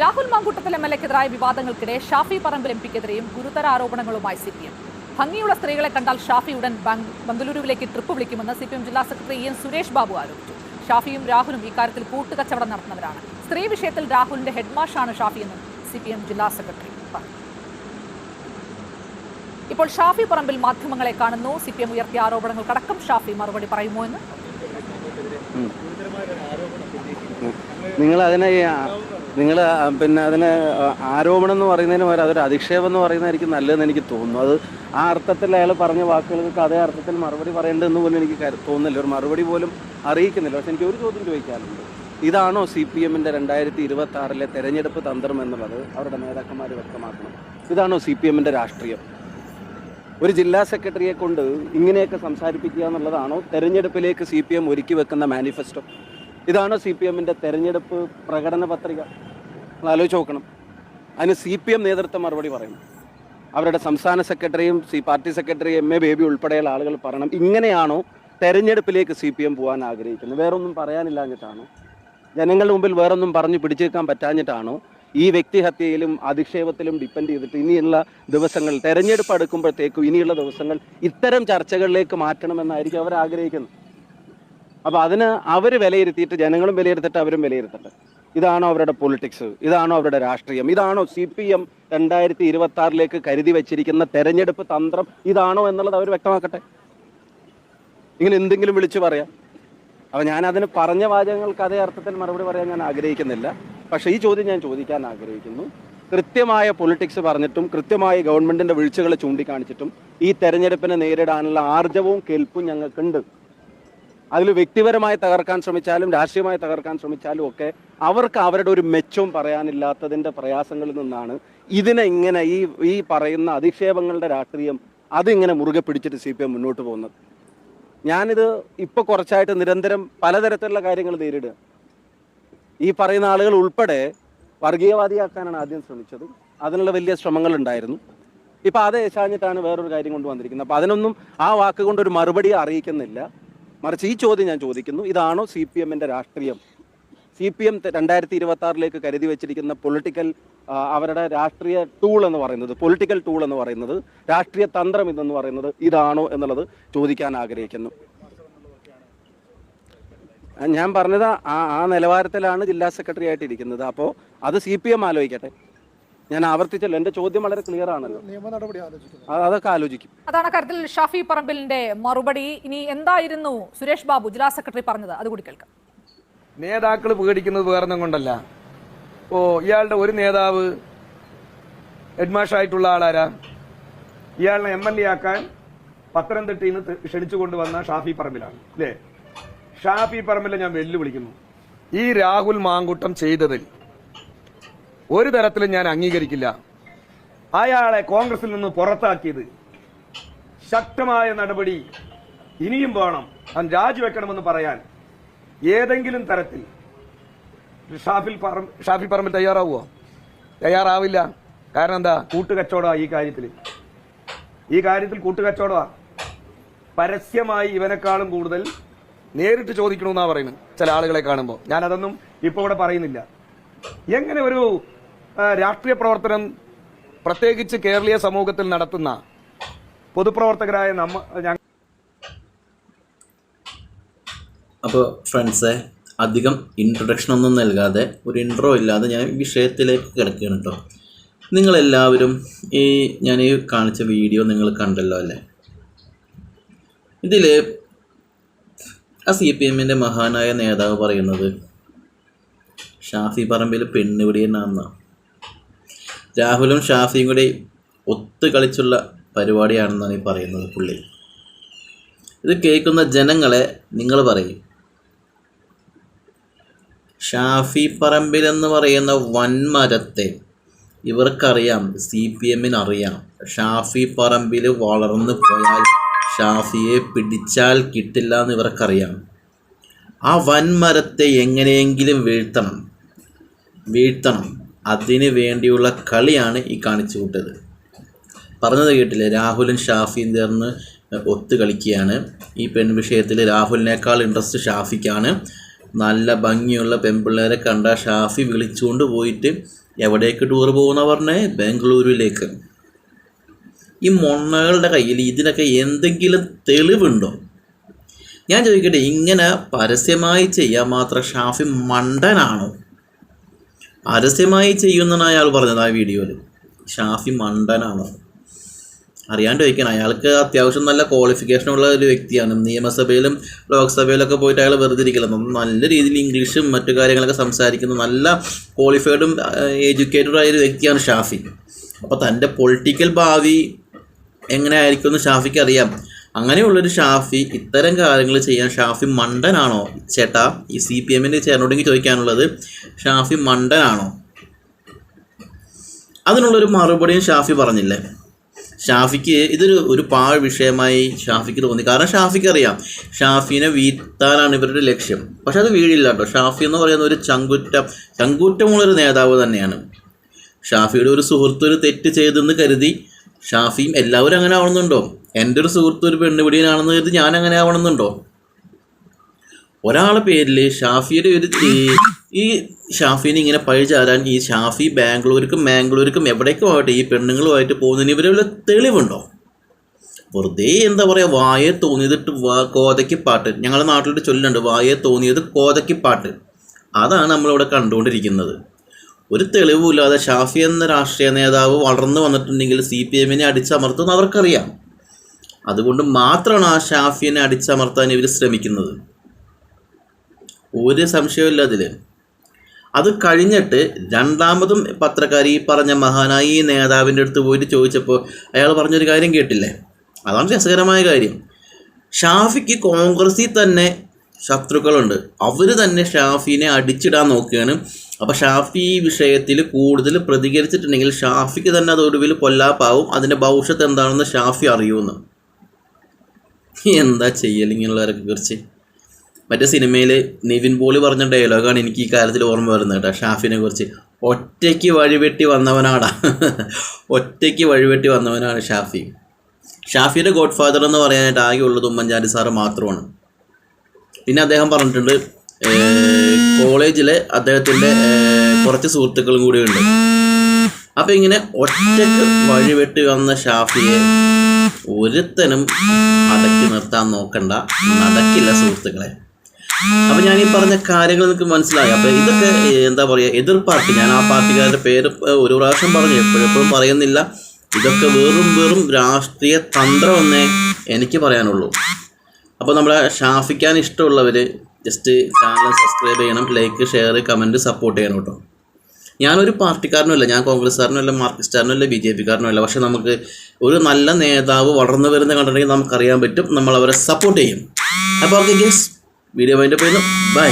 Rahul Mamkootathil M L എക്കെതിരായ വിവാദങ്ങൾക്കിടെ Shafi Parambil M പിക്കെതിരെയും ഗുരുതര ആരോപണങ്ങളുമായി സി പി എം. ഭംഗിയുള്ള സ്ത്രീകളെ കണ്ടാൽ ഷാഫി ഉടൻ ബംഗളൂരുവിലേക്ക് ട്രിപ്പ് വിളിക്കുമെന്ന് സി പി എം ജില്ലാ സെക്രട്ടറി എൻ സുരേഷ് ബാബു ആരോപിച്ചു. ഷാഫിയും രാഹുലും ഇക്കാര്യത്തിൽ കൂട്ടുകച്ചവടം നടത്തുന്നവരാണ്. സ്ത്രീ വിഷയത്തിൽ രാഹുലിന്റെ ഹെഡ്മാഷാണ് ഷാഫിയെന്നും സി പി എം ജില്ലാ സെക്രട്ടറി ഇപ്പോൾ ഷാഫി പറമ്പിൽ മാധ്യമങ്ങളെ കാണുന്നു. സി പി എം ഉയർത്തിയ ആരോപണങ്ങൾക്കടക്കം ഷാഫി മറുപടി പറയുമോ എന്ന്? നിങ്ങൾ അതിനെ നിങ്ങൾ പിന്നെ അതിന് ആരോപണം എന്ന് പറയുന്നതിന് പകരം അതൊരു അധിക്ഷേപം എന്ന് പറയുന്നതായിരിക്കും നല്ലതെന്ന് എനിക്ക് തോന്നുന്നു. അത് ആ അർത്ഥത്തിൽ അയാൾ പറഞ്ഞ വാക്കുകൾക്ക് അതേ അർത്ഥത്തിൽ മറുപടി പറയേണ്ടതെന്ന് പോലും എനിക്ക് തോന്നുന്നില്ല. ഒരു മറുപടി പോലും അറിയിക്കുന്നില്ല. പക്ഷെ എനിക്ക് ഒരു ചോദ്യം ചോദിക്കാറുണ്ട് ഇതാണോ സി പി എമ്മിന്റെ രണ്ടായിരത്തി ഇരുപത്തി ആറിലെ തെരഞ്ഞെടുപ്പ് തന്ത്രം എന്നുള്ളത് അവരുടെ നേതാക്കന്മാർ വ്യക്തമാക്കണം. ഇതാണോ സി പി എമ്മിന്റെ രാഷ്ട്രീയം? ഒരു ജില്ലാ സെക്രട്ടറിയെ കൊണ്ട് ഇങ്ങനെയൊക്കെ സംസാരിപ്പിക്കുക എന്നുള്ളതാണോ തെരഞ്ഞെടുപ്പിലേക്ക് സി പി എം ഒരുക്കി വെക്കുന്ന മാനിഫെസ്റ്റോ? ഇതാണോ സി പി എമ്മിന്റെ തെരഞ്ഞെടുപ്പ് പ്രകടന പത്രിക? നമ്മൾ ആലോചിച്ച് നോക്കണം. അതിന് സി പി എം നേതൃത്വം മറുപടി പറയണം. അവരുടെ സംസ്ഥാന സെക്രട്ടറിയും C party secretary M A Baby ഉൾപ്പെടെയുള്ള ആളുകൾ പറയണം. ഇങ്ങനെയാണോ തെരഞ്ഞെടുപ്പിലേക്ക് സി പി എം പോകാൻ ആഗ്രഹിക്കുന്നത്? വേറൊന്നും പറയാനില്ലാഞ്ഞിട്ടാണോ? ജനങ്ങളുടെ മുമ്പിൽ വേറൊന്നും പറഞ്ഞു പിടിച്ചേക്കാൻ പറ്റാഞ്ഞിട്ടാണോ ഈ വ്യക്തിഹത്യയിലും അധിക്ഷേപത്തിലും ഡിപ്പെൻഡ് ചെയ്തിട്ട് ഇനിയുള്ള ദിവസങ്ങൾ തെരഞ്ഞെടുപ്പ് അടുക്കുമ്പോഴത്തേക്കും ഇനിയുള്ള ദിവസങ്ങൾ ഇത്തരം ചർച്ചകളിലേക്ക് മാറ്റണമെന്നായിരിക്കും അവർ ആഗ്രഹിക്കുന്നത്? അപ്പോൾ അതിന് അവർ വിലയിരുത്തിയിട്ട് ജനങ്ങളും വിലയിരുത്തിട്ട് അവരും വിലയിരുത്തട്ടെ. ഇതാണോ അവരുടെ പൊളിറ്റിക്സ് ഇതാണോ അവരുടെ രാഷ്ട്രീയം? ഇതാണോ സി പി എം രണ്ടായിരത്തി ഇരുപത്തി ആറിലേക്ക് കരുതി വെച്ചിരിക്കുന്ന തെരഞ്ഞെടുപ്പ് തന്ത്രം ഇതാണോ എന്നുള്ളത് അവർ വ്യക്തമാക്കട്ടെ. ഇങ്ങനെ എന്തെങ്കിലും വിളിച്ചു പറയാം. അപ്പോൾ ഞാൻ അതിന് പറഞ്ഞ വാചകങ്ങൾക്ക് അതേ അർത്ഥത്തിൽ മറുപടി പറയാൻ ഞാൻ ആഗ്രഹിക്കുന്നില്ല. പക്ഷേ ഈ ചോദ്യം ഞാൻ ചോദിക്കാൻ ആഗ്രഹിക്കുന്നു. കൃത്യമായ പൊളിറ്റിക്സ് പറഞ്ഞിട്ടും കൃത്യമായ ഗവൺമെന്റിന്റെ വീഴ്ചകൾ ചൂണ്ടിക്കാണിച്ചിട്ടും ഈ തെരഞ്ഞെടുപ്പിനെ നേരിടാനുള്ള ആർജവും കേൾപ്പും ഞങ്ങൾക്കുണ്ട്. അതിൽ വ്യക്തിപരമായി തകർക്കാൻ ശ്രമിച്ചാലും രാഷ്ട്രീയമായി തകർക്കാൻ ശ്രമിച്ചാലും ഒക്കെ അവർക്ക് അവരുടെ ഒരു മെച്ചവും പറയാനില്ലാത്തതിന്റെ പ്രയാസങ്ങളിൽ നിന്നാണ് ഇതിനെ ഇങ്ങനെ ഈ ഈ പറയുന്ന അധിക്ഷേപങ്ങളുടെ രാഷ്ട്രീയം അതിങ്ങനെ മുറുകെ പിടിച്ചിട്ട് സി പി എം മുന്നോട്ട് പോകുന്നത്. ഞാനിത് ഇപ്പോൾ കുറച്ചായിട്ട് നിരന്തരം പലതരത്തിലുള്ള കാര്യങ്ങൾ നേരിടുക ഈ പറയുന്ന ആളുകൾ ഉൾപ്പെടെ വർഗീയവാദിയാക്കാനാണ് ആദ്യം ശ്രമിച്ചത്. അതിനുള്ള വലിയ ശ്രമങ്ങൾ ഉണ്ടായിരുന്നു ഇപ്പം അത് ഏശാഞ്ഞിട്ടാണ് വേറൊരു കാര്യം കൊണ്ടുവന്നിരിക്കുന്നത്. അപ്പം അതിനൊന്നും ആ വാക്ക് കൊണ്ട് ഒരു മറുപടി അറിയിക്കുന്നില്ല. മറിച്ച് ഈ ചോദ്യം ഞാൻ ചോദിക്കുന്നു. ഇതാണോ സി പി എമ്മിന്റെ രാഷ്ട്രീയം? സി പി എം രണ്ടായിരത്തി ഇരുപത്തി ആറിലേക്ക് കരുതി വെച്ചിരിക്കുന്ന പൊളിറ്റിക്കൽ അവരുടെ രാഷ്ട്രീയ ടൂൾ എന്ന് പറയുന്നത് പൊളിറ്റിക്കൽ ടൂൾ എന്ന് പറയുന്നത് രാഷ്ട്രീയ തന്ത്രം ഇതെന്ന് പറയുന്നത് ഇതാണോ എന്നുള്ളത് ചോദിക്കാൻ ആഗ്രഹിക്കുന്നു. ഞാൻ പറഞ്ഞത് ആ ആ നിലവാരത്തിലാണ് ജില്ലാ സെക്രട്ടറി ആയിട്ടിരിക്കുന്നത്. അപ്പോൾ അത് സി പി എം ആലോചിക്കട്ടെ. ഞാൻ ആവർത്തിച്ചല്ലോ എന്റെ ചോദ്യം വളരെ ക്ലിയർ ആണല്ലോ. അതൊക്കെ ആലോചിക്കും. അതാണ് കാര്യത്തിൽ ഷാഫി പറമ്പിലിന്റെ മറുപടി. ഇനി എന്തായിരുന്നു സുരേഷ് ബാബു ജില്ലാ സെക്രട്ടറി പറഞ്ഞത്? അതുകൂടി കേൾക്കാം. നേതാക്കൾ പേടിക്കുന്നത് വേറൊന്നും കൊണ്ടല്ല. ഓ ഇയാളുടെ ഒരു നേതാവ് ഹെഡ്മാഷായിട്ടുള്ള ആളാരാ? ഇയാളിനെ എം എൽ എ ആക്കാൻ പത്തനംതിട്ടയിൽ നിന്ന് ക്ഷണിച്ചു കൊണ്ടുവന്ന ഷാഫി പറമ്പിലാണ് അല്ലേ? ഷാഫി പറമ്പിലെ ഞാൻ വെല്ലുവിളിക്കുന്നു. ഈ രാഹുൽ മാങ്കുട്ടം ചെയ്തതിൽ ഒരു തരത്തിലും ഞാൻ അംഗീകരിക്കില്ല. അയാളെ കോൺഗ്രസിൽ നിന്ന് പുറത്താക്കിയത് ശക്തമായ നടപടി ഇനിയും വേണം അവൻ രാജിവെക്കണമെന്ന് പറയാൻ. ഏതെങ്കിലും തരത്തിൽ. ഷാഫിൽ പറമ്പ് ഷാഫിൽ പറമ്പിൽ തയ്യാറാവുമോ തയ്യാറാവില്ല. കാരണം എന്താ? കൂട്ടുകച്ചവടമാണ് ഈ കാര്യത്തിൽ ഈ കാര്യത്തിൽ കൂട്ടുകച്ചവടമാ. പരസ്യമായി ഇവനെക്കാളും കൂടുതൽ നേരിട്ട് ചോദിക്കണമെന്നാണ് പറയുന്നത്. ചില ആളുകളെ കാണുമ്പോൾ ഞാനതൊന്നും ഇപ്പോൾ ഇവിടെ പറയുന്നില്ല. എങ്ങനെ ഒരു രാഷ്ട്രീയ പ്രവർത്തനം പ്രത്യേകിച്ച് കേരളീയ സമൂഹത്തിൽ നടത്തുന്ന പൊതുപ്രവർത്തകരായ നമ്മ അപ്പോൾ ഫ്രണ്ട്സേ അധികം ഇൻട്രൊഡക്ഷൻ ഒന്നും നൽകാതെ ഒരു ഇൻട്രോ ഇല്ലാതെ ഞാൻ വിഷയത്തിലേക്ക് കിടക്കുകയാണ് കേട്ടോ നിങ്ങളെല്ലാവരും ഈ ഞാൻ ഈ കാണിച്ച വീഡിയോ നിങ്ങൾ കണ്ടല്ലോ അല്ലേ? ഇതിൽ ആ സി പി എമ്മിന്റെ മഹാനായ നേതാവ് പറയുന്നത് ഷാഫി പറമ്പിൽ പെണ്ണുപിടി എന്നാണെന്നാണ് രാഹുലും ഷാഫിയും കൂടി ഒത്തു കളിച്ചുള്ള പരിപാടിയാണെന്നാണ് ഈ പറയുന്നത് പുള്ളി. ഇത് കേൾക്കുന്ന ജനങ്ങളെ നിങ്ങൾ പറയും. ഷാഫി പറമ്പിൽ എന്ന് പറയുന്ന വൻമരത്തെ ഇവർക്കറിയാം സി പി എമ്മിന് അറിയാം. ഷാഫി പറമ്പിൽ വളർന്നു പോയാൽ ഷാഫിയെ പിടിച്ചാൽ കിട്ടില്ല എന്ന് ഇവർക്കറിയാം. ആ വൻമരത്തെ എങ്ങനെയെങ്കിലും വീഴ്ത്തണം. വീഴ്ത്തണം. അതിന് വേണ്ടിയുള്ള കളിയാണ് ഈ കാണിച്ചു കൂട്ടത് പറഞ്ഞത് കേട്ടില്ലേ? രാഹുലും ഷാഫിയും ചേർന്ന് ഒത്തു കളിക്കുകയാണ്. ഈ പെൺ വിഷയത്തിൽ രാഹുലിനേക്കാൾ ഇൻട്രസ്റ്റ് ഷാഫിക്കാണ്. നല്ല ഭംഗിയുള്ള പെൺപിള്ളേരെ കണ്ട ഷാഫി വിളിച്ചുകൊണ്ട് പോയിട്ട് എവിടേക്ക് ടൂർ പോകുന്ന പറഞ്ഞേ? ബാംഗ്ലൂരിലേക്ക്. ഈ മൊണ്ണകളുടെ കയ്യിൽ ഇതിനൊക്കെ എന്തെങ്കിലും തെളിവുണ്ടോ? ഞാൻ ചോദിക്കട്ടെ ഇങ്ങനെ പരസ്യമായി ചെയ്യാൻ മാത്രം ഷാഫി മണ്ടനാണോ? പരസ്യമായി ചെയ്യുന്ന അയാൾ പറഞ്ഞത് ആ വീഡിയോയിൽ ഷാഫി മണ്ടനാണ്. അറിയാണ്ട് ചോദിക്കണം. അയാൾക്ക് അത്യാവശ്യം നല്ല ക്വാളിഫിക്കേഷൻ ഉള്ള ഒരു വ്യക്തിയാണ്. നിയമസഭയിലും ലോക്സഭയിലൊക്കെ പോയിട്ട് അയാൾ വെറുതെ നല്ല രീതിയിൽ ഇംഗ്ലീഷും മറ്റു കാര്യങ്ങളൊക്കെ സംസാരിക്കുന്ന നല്ല ക്വാളിഫൈഡും എഡ്യൂക്കേറ്റഡും ആയ ഒരു വ്യക്തിയാണ് ഷാഫി. അപ്പോൾ തന്റെ പൊളിറ്റിക്കൽ ഭാവി എങ്ങനെ ആയിരിക്കും എന്ന് ഷാഫിക്ക് അറിയാം. അങ്ങനെയുള്ളൊരു ഷാഫി ഇത്തരം കാര്യങ്ങൾ ചെയ്യാൻ ഷാഫി മണ്ടനാണോ? ചേട്ടാ ഈ സി പി എമ്മിന്റെ ചേർന്നോടെങ്കിൽ ചോദിക്കാനുള്ളത് ഷാഫി മണ്ടനാണോ? അതിനുള്ളൊരു മറുപടിയും ഷാഫി പറഞ്ഞില്ലേ. ഷാഫിക്ക് ഇതൊരു ഒരു പാഴ് വിഷയമായി ഷാഫിക്ക് തോന്നി. കാരണം ഷാഫിക്ക് അറിയാം ഷാഫിനെ വീഴ്ത്താനാണ് ഇവരുടെ ലക്ഷ്യം. പക്ഷെ അത് വീഴില്ല കേട്ടോ. ഷാഫി എന്ന് പറയുന്ന ഒരു ചങ്കുറ്റം ചങ്കൂറ്റമുള്ളൊരു നേതാവ് തന്നെയാണ്. ഷാഫിയുടെ ഒരു സുഹൃത്ത് ഒരു തെറ്റ് ചെയ്തെന്ന് കരുതി ഷാഫിയും എല്ലാവരും അങ്ങനെ ആവണമെന്നുണ്ടോ? എന്റെ ഒരു സുഹൃത്ത് ഒരു പെണ്ണുപിടിയനാണെന്ന് കരുതി ഞാൻ അങ്ങനെ ആവണമെന്നുണ്ടോ? ഒരാളെ പേരിൽ ഷാഫിയുടെ ഒരു ഈ- ഷാഫിനെ ഇങ്ങനെ പഴിചാരാൻ ഈ ഷാഫി ബാംഗ്ലൂർക്കും മാംഗ്ലൂർക്കും എവിടേക്കും ആവട്ടെ ഈ പെണ്ണുങ്ങളുമായിട്ട് പോകുന്നതിന് ഇവരെ വല്ല തെളിവുണ്ടോ? വെറുതെ എന്താ പറയുക വായെ തോന്നിയതിട്ട് വാ കോതയ്ക്ക് പാട്ട്. ഞങ്ങളുടെ നാട്ടിലൊരു ചൊല്ലുണ്ട് വായെ തോന്നിയത് കോതയ്ക്ക് പാട്ട്. അതാണ് നമ്മളിവിടെ കണ്ടുകൊണ്ടിരിക്കുന്നത്. ഒരു തെളിവുമില്ലാതെ ഷാഫി എന്ന രാഷ്ട്രീയ നേതാവ് വളർന്നു വന്നിട്ടുണ്ടെങ്കിൽ സി പി എമ്മിനെ അടിച്ചമർത്തുമെന്ന് അവർക്കറിയാം. അതുകൊണ്ട് മാത്രമാണ് ആ ഷാഫിനെ അടിച്ചമർത്താൻ ഇവർ ശ്രമിക്കുന്നത്. ഒരു സംശയമില്ല അതിൽ അത് കഴിഞ്ഞിട്ട് രണ്ടാമതും പത്രക്കാർ ഈ പറഞ്ഞ മഹാനായ ഈ നേതാവിന്റെ അടുത്ത് പോയിട്ട് ചോദിച്ചപ്പോൾ അയാൾ പറഞ്ഞൊരു കാര്യം കേട്ടില്ലേ? അതാണ് രസകരമായ കാര്യം. ഷാഫിക്ക് കോൺഗ്രസിൽ തന്നെ ശത്രുക്കളുണ്ട്. അവർ തന്നെ ഷാഫിനെ അടിച്ചിടാൻ നോക്കുകയാണ്. അപ്പോൾ ഷാഫി ഈ വിഷയത്തിൽ കൂടുതൽ പ്രതികരിച്ചിട്ടുണ്ടെങ്കിൽ ഷാഫിക്ക് തന്നെ അത് ഒടുവിൽ പൊല്ലാപ്പാവും. അതിന്റെ ഭവിഷ്യത്ത് എന്താണെന്ന് ഷാഫി അറിയുമെന്ന് എന്താ ചെയ്യൽ ഇങ്ങനെയുള്ളവരൊക്കെ കുറിച്ച്? മറ്റേ സിനിമയിൽ നിവിൻ പോളി പറഞ്ഞ ഡയലോഗാണ് എനിക്ക് ഈ കാര്യത്തിൽ ഓർമ്മ വരുന്നത് കേട്ടോ ഷാഫിനെ കുറിച്ച്. ഒറ്റയ്ക്ക് വഴിവെട്ടി വന്നവനാടാ. ഒറ്റയ്ക്ക് വഴിവെട്ടി വന്നവനാണ് ഷാഫി. ഷാഫിയുടെ ഗോഡ് ഫാദർ എന്ന് പറയാനായിട്ട് ആകെ ഉള്ളത് ഉമ്മൻചാണ്ടി സാറ് മാത്രമാണ്. പിന്നെ അദ്ദേഹം പറഞ്ഞിട്ടുണ്ട് കോളേജിലെ അദ്ദേഹത്തിന്റെ കുറച്ച് സുഹൃത്തുക്കളും കൂടി ഉണ്ട്. അപ്പം ഇങ്ങനെ ഒറ്റയ്ക്ക് വഴിവെട്ടി വന്ന ഷാഫിയെ ഒരുത്തനും അടക്കി നിർത്താൻ നോക്കണ്ട. നടക്കില്ല സുഹൃത്തുക്കളെ. അപ്പം ഞാൻ ഈ പറഞ്ഞ കാര്യങ്ങൾ നിങ്ങൾക്ക് മനസ്സിലായി. അപ്പം ഇതൊക്കെ എന്താ പറയുക എതിർ പാർട്ടി ഞാൻ ആ പാർട്ടിക്കാരുടെ പേര് ഒരു പ്രാവശ്യം പറഞ്ഞു. എപ്പോഴെപ്പോഴും പറയുന്നില്ല. ഇതൊക്കെ വെറും വെറും രാഷ്ട്രീയ തന്ത്രമെന്നേ എനിക്ക് പറയാനുള്ളൂ. അപ്പോൾ നമ്മളെ ഷാഫിക്കാൻ ഇഷ്ടമുള്ളവർ ജസ്റ്റ് ചാനൽ സബ്സ്ക്രൈബ് ചെയ്യണം ലൈക്ക് ഷെയർ കമന്റ് സപ്പോർട്ട് ചെയ്യണം കേട്ടോ. ഞാനൊരു പാർട്ടിക്കാരനുമല്ല ഞാൻ കോൺഗ്രസ്സുകാരനുമല്ല മാർക്സിസ്റ്റുകാരനുമല്ല ബി ജെ പിക്കാരനുമല്ല പക്ഷേ നമുക്ക് ഒരു നല്ല നേതാവ് വളർന്നു വരുന്ന കണ്ടിട്ടുണ്ടെങ്കിൽ നമുക്കറിയാൻ പറ്റും നമ്മൾ അവരെ സപ്പോർട്ട് ചെയ്യും. അപ്പോൾ ഓക്കെ ഗെസ് വീഡിയോ വേണ്ടി പോയിരുന്നു ബൈ